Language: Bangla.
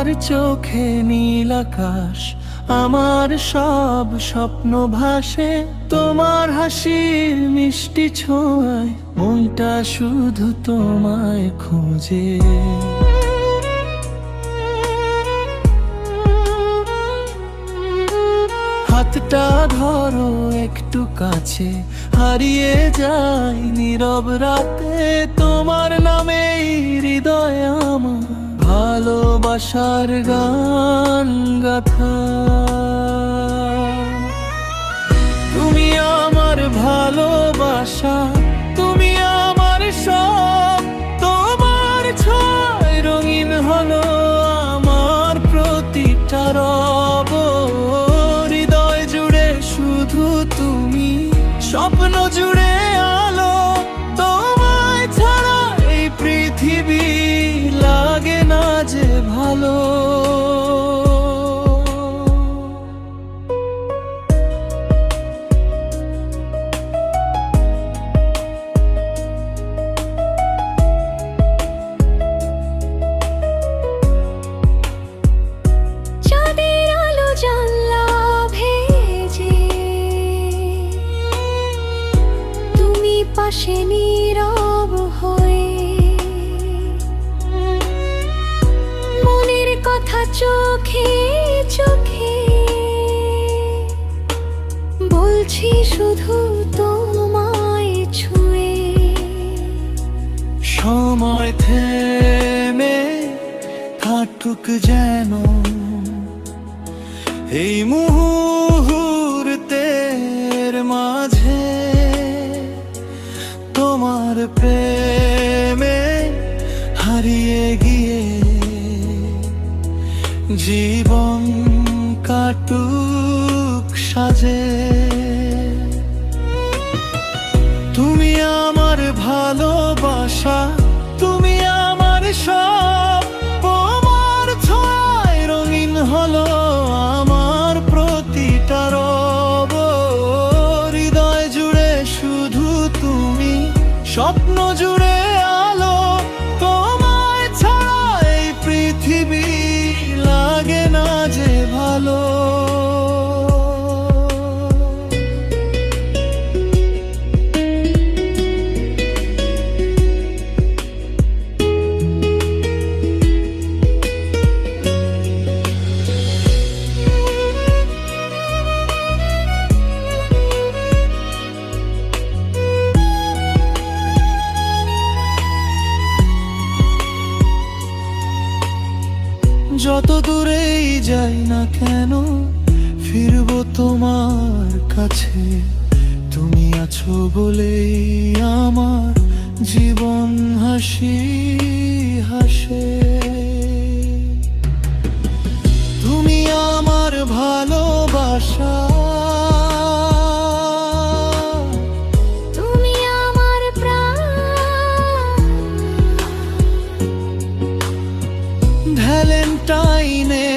চোখে নীল আকাশ, আমার সব স্বপ্ন ভাসে। তোমার হাসির মিষ্টি ছোঁয়ায়, মনটা শুধু তোমায় খোঁজে। হাতটা ধরো একটু কাছে, হারিয়ে যাই নীরব রাতে। তোমার নামে হৃদয় ভালোবাসার গান গাথা শুধু তোমায় ছুঁয়ে। সময় থেমে থাকুক যেন। এই মুহূর্তের মাঝে তোমার প্রেমে হারিয়ে গিয়ে জীবন কাটুক সাজে। ভালোবাসা তুমি আমার সব। তোমার ছয় রঙিন হলো আমার প্রতিটা রব। হৃদয় জুড়ে শুধু তুমি, স্বপ্ন জুড়ে যত দূরেই যাই না কেন, ফিরবো তোমার কাছে। তুমি আছো বলেই আমার জীবন হাসি হাসে। dying in